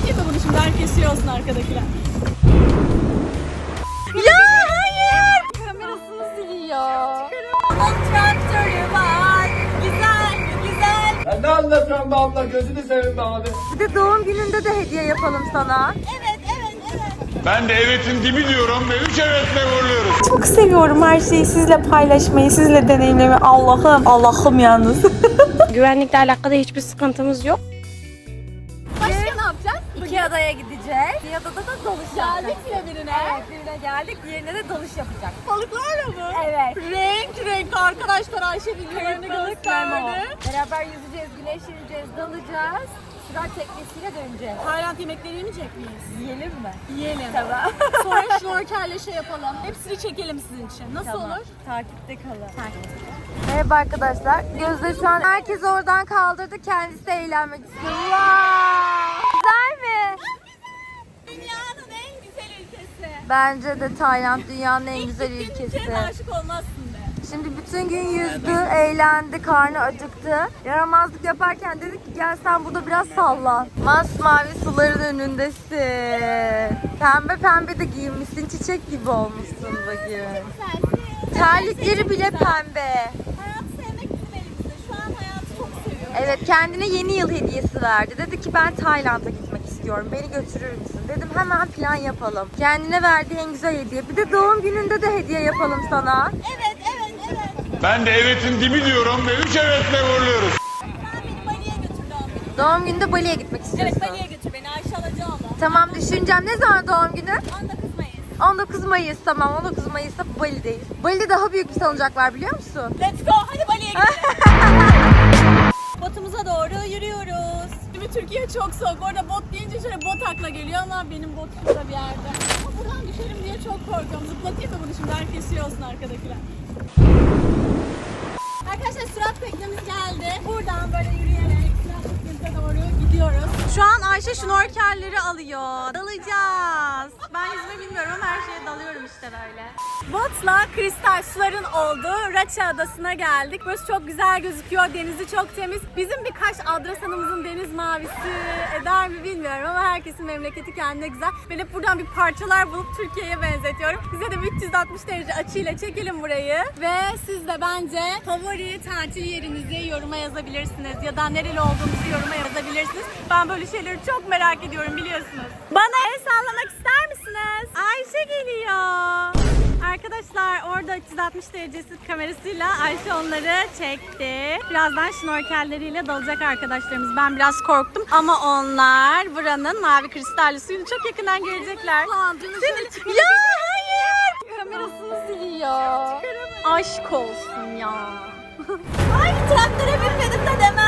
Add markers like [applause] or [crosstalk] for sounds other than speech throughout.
Zıplatayım mı bunu şimdi? Herkes şey olsun arkadakiler. Ya hayır. Kamerasını siliyor. Traktörü var. Güzel güzel. Ya ne anlatıyorsun be abla gözünü seveyim be abi. Bir de doğum gününde de hediye yapalım sana. Evet, evet, evet. Ben de evetin dibi diyorum ve üç evetle vuruyoruz. Çok seviyorum her şeyi sizle paylaşmayı, sizle deneyimlemeyi. Allah'ım, Allah'ım yalnız. [laughs] Güvenlikle alakalı hiçbir sıkıntımız yok. İki adaya gideceğiz. Bir adada da dalış yapacağız. Geldik bile birine. Evet birine geldik. Diğerine de dalış yapacak. Balıklarla mı? Evet. Renk renk arkadaşlar Ayşe videolarını gösterdi. Beraber yüzeceğiz, güneşleneceğiz, dalacağız. Sıra teknesiyle döneceğiz. Tayland yemekleri yemeyecek miyiz? Yiyelim mi? Yiyelim. Tamam. [laughs] Sonra [laughs] şnorkelle şey yapalım. Hepsini çekelim sizin için. Nasıl Tamam. olur? Takipte kalın. Merhaba arkadaşlar. Gözde şu an herkes oradan kaldırdı. Kendisi eğlenmek istiyor. Wow! Güzel mi? Dünyanın en güzel ülkesi. Bence de Tayland dünyanın en güzel ülkesi. Ülkeye aşık olmazsın be. Şimdi bütün gün yüzdü, eğlendi, karnı acıktı. Yaramazlık yaparken dedik ki gel sen burada biraz sallan. Masmavi suların önündesin. Pembe pembe de giyinmişsin, çiçek gibi olmuşsun bugün. Terlikleri bile pembe. Hayatı sevmek bizim elimizde. Şu an hayatı çok seviyorum. Evet kendine yeni yıl hediyesi verdi. Dedi ki ben Tayland'a gitmek istiyorum. Beni götürür müsün? Dedim hemen plan yapalım. Kendine verdiği en güzel hediye. Bir de doğum gününde de hediye yapalım sana. Evet, evet, evet. Ben de evetin dibi diyorum ve üç evetle vuruyoruz. Sen beni Bali'ye götür doğum günü. Doğum gününde Bali'ye gitmek istiyorsun. Evet, Bali'ye götür beni. Ayşe Alacaoğlu. Tamam düşüneceğim. Ne zaman doğum günü? 19 Mayıs. 19 Mayıs tamam 19 Mayıs'ta Bali'deyiz. Bali'de daha büyük bir salıncak var biliyor musun? Let's go. Hadi Bali'ye gidelim. [laughs] Botumuza doğru yürüyoruz. Şimdi Türkiye çok soğuk. Orada bot deyince şöyle bot akla geliyor ama benim bot burada bir yerde. Ama buradan düşerim diye çok korkuyorum. Zıplatayım mı bunu şimdi? Herkes şey olsun arkadakiler. Arkadaşlar sürat teknemiz geldi. Buradan böyle yürüyerek Şu an Ayşe şnorkelleri alıyor. Dalacağız. Ben yüzme bilmiyorum ama her şeye dalıyorum işte böyle. Botla kristal suların olduğu Raça Adası'na geldik. Burası çok güzel gözüküyor. Denizi çok temiz. Bizim birkaç Adrasan'ımızın deniz mavisi eder mi bilmiyorum ama herkesin memleketi kendine güzel. Ben hep buradan bir parçalar bulup Türkiye'ye benzetiyorum. Bize de bir 360 derece açıyla çekelim burayı. Ve siz de bence favori tatil yerinizi yoruma yazabilirsiniz. Ya da nereli olduğunuzu yoruma yazabilirsiniz. Ben böyle şeyleri çok merak ediyorum biliyorsunuz. Bana el sallamak ister misiniz? Ayşe geliyor. Arkadaşlar orada 360 derecesi kamerasıyla Ayşe onları çekti. Birazdan şnorkelleriyle dalacak arkadaşlarımız. Ben biraz korktum ama onlar buranın mavi kristalli suyunu çok yakından görecekler. Seni- Ya hayır! Kamerasını siliyor. Aşk olsun ya. [laughs] Ay traktöre binmedim de demem.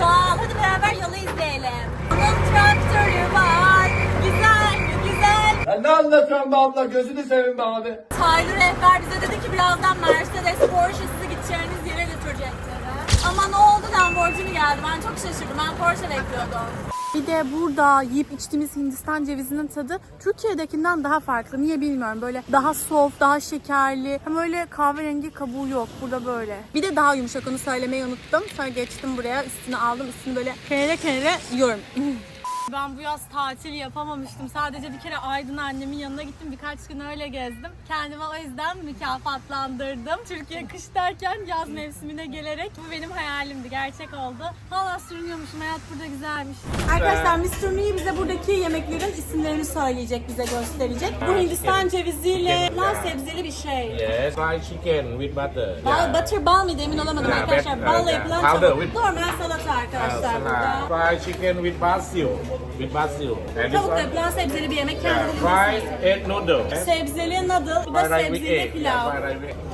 Doğal. Hadi beraber yolu izleyelim. Onun traktörü var. Güzel, güzel. Ya ne anlatıyorsun be abla gözünü seveyim be abi. Taylı rehber bize dedi ki birazdan Mercedes Porsche sizi gideceğiniz yere götürecekleri. Ama ne oldu Lamborghini geldi. Ben çok şaşırdım. Ben Porsche bekliyordum. Bir de burada yiyip içtiğimiz Hindistan cevizinin tadı Türkiye'dekinden daha farklı. Niye bilmiyorum. Böyle daha soft, daha şekerli. Hem öyle kahverengi kabuğu yok. Burada böyle. Bir de daha yumuşak onu söylemeyi unuttum. Sonra geçtim buraya. Üstünü aldım. Üstünü böyle kenara kenara yiyorum. [laughs] Ben bu yaz tatil yapamamıştım. Sadece bir kere Aydın annemin yanına gittim. Birkaç gün öyle gezdim. Kendime o yüzden mükafatlandırdım. Türkiye kış derken yaz mevsimine gelerek bu benim hayalimdi. Gerçek oldu. Valla sürünüyormuşum. Hayat burada güzelmiş. Arkadaşlar Mr. Me bize buradaki yemeklerin isimlerini söyleyecek, bize gösterecek. Bu Hindistan ceviziyle lan sebzeli bir şey. Yes, fried chicken with butter. Bal, butter bal mıydı emin olamadım arkadaşlar. Balla yapılan powder tavuk. with- Normal salata arkadaşlar burada. Fried chicken with basil. With basil. And this Tavukla one, yapılan sebzeli bir yemek. yeah, Kendi fried egg noodle. Sebzeli noodle, Fried rice with sebzeli egg. pilav. Yeah, fried rice with egg.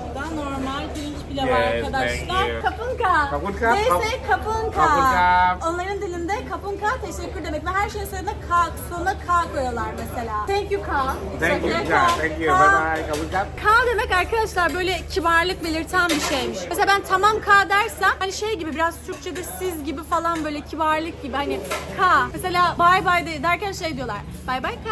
Pilavı Yes, arkadaşlar. you. Kapunka. Kapunka, Neyse kap- kapunka. Kapunka. Onların dilinde kapunka teşekkür demek ve her şeyin sonunda K, sonuna K koyuyorlar mesela. Thank you K. It's Thank you. okay, Yeah, K. thank you. K. Bye bye. Kabuka. K demek arkadaşlar böyle kibarlık belirten bir şeymiş. Mesela ben tamam K dersem hani şey gibi biraz Türkçe'de siz gibi falan böyle kibarlık gibi hani K. Mesela bye bye de derken şey diyorlar. Bye bye K.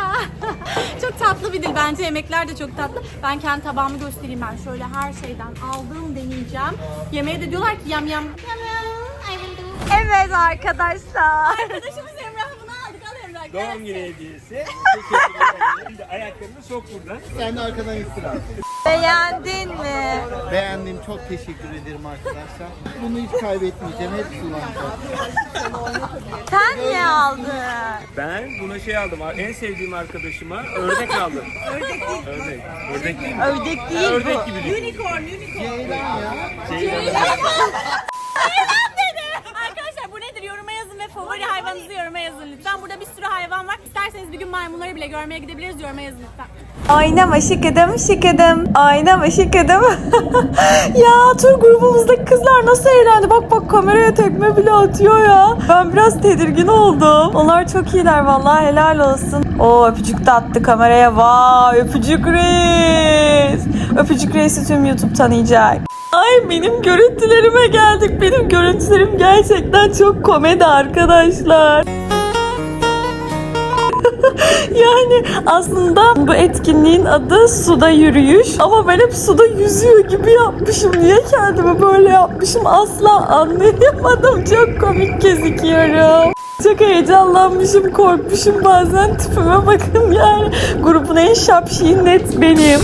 [laughs] çok tatlı bir dil bence yemekler de çok tatlı. Ben kendi tabağımı göstereyim ben şöyle her şeyden aldım deneyeceğim. Yemeğe de diyorlar ki yam yam. Yam yam. I will do. Evet arkadaşlar. Arkadaşımız Emrah bunu aldık. Al Emrah Doğum günü hediyesi. Teşekkür ederim. Şimdi ayaklarını sok buradan. Sen de arkadan ittir abi. Beğendin mi? Beğendim. Çok teşekkür ederim arkadaşlar. Bunu hiç kaybetmeyeceğim. Hep kullanacağım. Sen ne aldın? Ben buna şey aldım. En sevdiğim arkadaşıma ördek aldım. Ördek değil. Ördek. Ördek değil mi? Ördek Ha, değil ördek bu. gibi düşün. Arkadaşlar bu nedir? Yoruma yazın ve favori hayvanınızı yoruma yazın lütfen. Burada bir sürü hayvan var. İsterseniz bir gün maymunları bile görmeye gidebiliriz. Yoruma yazın lütfen. Oynama şıkıdım şıkıdım. Oynama şıkıdım. [laughs] ya tur grubumuzdaki kızlar nasıl eğlendi. Bak bak kameraya tekme bile atıyor ya. Ben biraz tedirgin oldum. Onlar çok iyiler vallahi helal olsun. O öpücük de attı kameraya. Vay öpücük reis. Öpücük reisi tüm YouTube tanıyacak. Ay benim görüntülerime geldik. Benim görüntülerim gerçekten çok komedi arkadaşlar. [laughs] Yani aslında bu etkinliğin adı suda yürüyüş ama ben hep suda yüzüyor gibi yapmışım. Niye kendimi böyle yapmışım asla anlayamadım. Çok komik gözüküyorum. Çok heyecanlanmışım, korkmuşum bazen tipime bakın yani. Grubun en şapşiği net benim.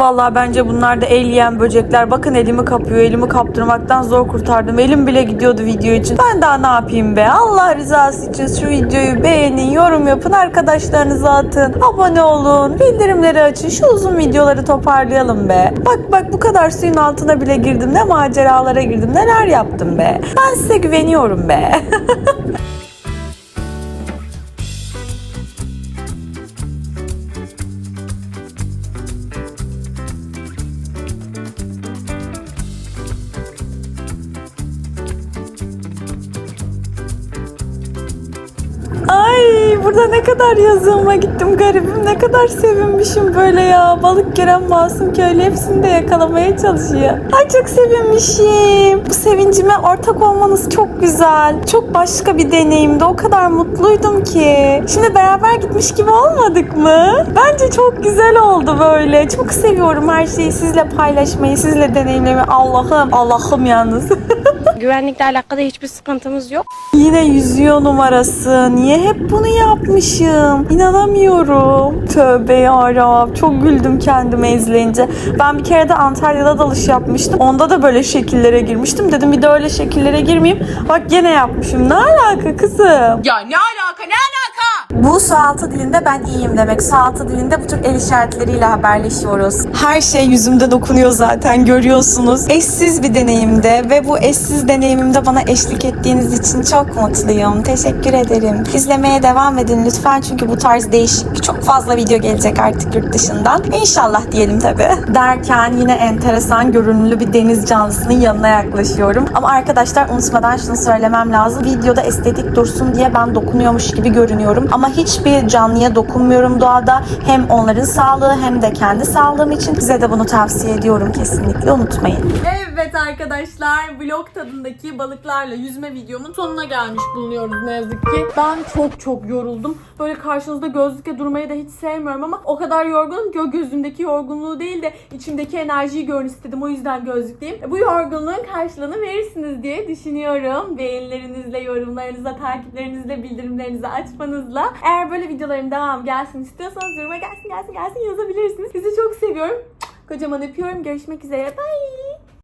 Vallahi bence bunlar da el yiyen böcekler. Bakın elimi kapıyor. Elimi kaptırmaktan zor kurtardım. Elim bile gidiyordu video için. Ben daha ne yapayım be? Allah rızası için şu videoyu beğenin, yorum yapın, arkadaşlarınıza atın. Abone olun, bildirimleri açın. Şu uzun videoları toparlayalım be. Bak bak bu kadar suyun altına bile girdim. Ne maceralara girdim. Neler yaptım be. Ben size güveniyorum be. [laughs] Burada ne kadar yazığıma gittim garibim ne kadar sevinmişim böyle ya balık gören masum köylü hepsini de yakalamaya çalışıyor. Ay çok sevinmişim. Bu sevincime ortak olmanız çok güzel. Çok başka bir deneyimdi. O kadar mutluydum ki. Şimdi beraber gitmiş gibi olmadık mı? Bence çok güzel oldu böyle. Çok seviyorum her şeyi sizle paylaşmayı, sizle deneyimlemeyi. Allah'ım, Allah'ım yalnız. [laughs] Güvenlikle alakalı hiçbir sıkıntımız yok. Yine yüzüyor numarası. Niye hep bunu yapmışım? İnanamıyorum. Tövbe yarabbim. Çok güldüm kendime izleyince. Ben bir kere de Antalya'da dalış yapmıştım. Onda da böyle şekillere girmiştim. Dedim bir de öyle şekillere girmeyeyim. Bak gene yapmışım. Ne alaka kızım? Ya ne alaka ne alaka? Bu su altı dilinde ben iyiyim demek. Su altı dilinde bu tür el işaretleriyle haberleşiyoruz. Her şey yüzümde dokunuyor zaten görüyorsunuz. Eşsiz bir deneyimde ve bu eşsiz deneyimimde bana eşlik ettiğiniz için çok mutluyum. Teşekkür ederim. İzlemeye devam edin lütfen çünkü bu tarz değişik çok fazla video gelecek artık yurt dışından. İnşallah diyelim tabi. Derken yine enteresan görünümlü bir deniz canlısının yanına yaklaşıyorum. Ama arkadaşlar unutmadan şunu söylemem lazım. Videoda estetik dursun diye ben dokunuyormuş gibi görünüyorum. Ama hiçbir canlıya dokunmuyorum doğada. Hem onların sağlığı hem de kendi sağlığım için size de bunu tavsiye ediyorum kesinlikle unutmayın. Evet arkadaşlar vlog tadındaki balıklarla yüzme videomun sonuna gelmiş bulunuyoruz ne yazık ki. Ben çok çok yoruldum. Böyle karşınızda gözlükle durmayı da hiç sevmiyorum ama o kadar yorgunum ki o gözümdeki yorgunluğu değil de içimdeki enerjiyi görün istedim. O yüzden gözlükleyim. Bu yorgunluğun karşılığını verirsiniz diye düşünüyorum. Beğenilerinizle, yorumlarınızla, takiplerinizle, bildirimlerinizi açmanızla. Eğer böyle videoların devam gelsin istiyorsanız yoruma gelsin gelsin gelsin yazabilirsiniz. Sizi çok seviyorum. Kocaman öpüyorum. Görüşmek üzere. Bye.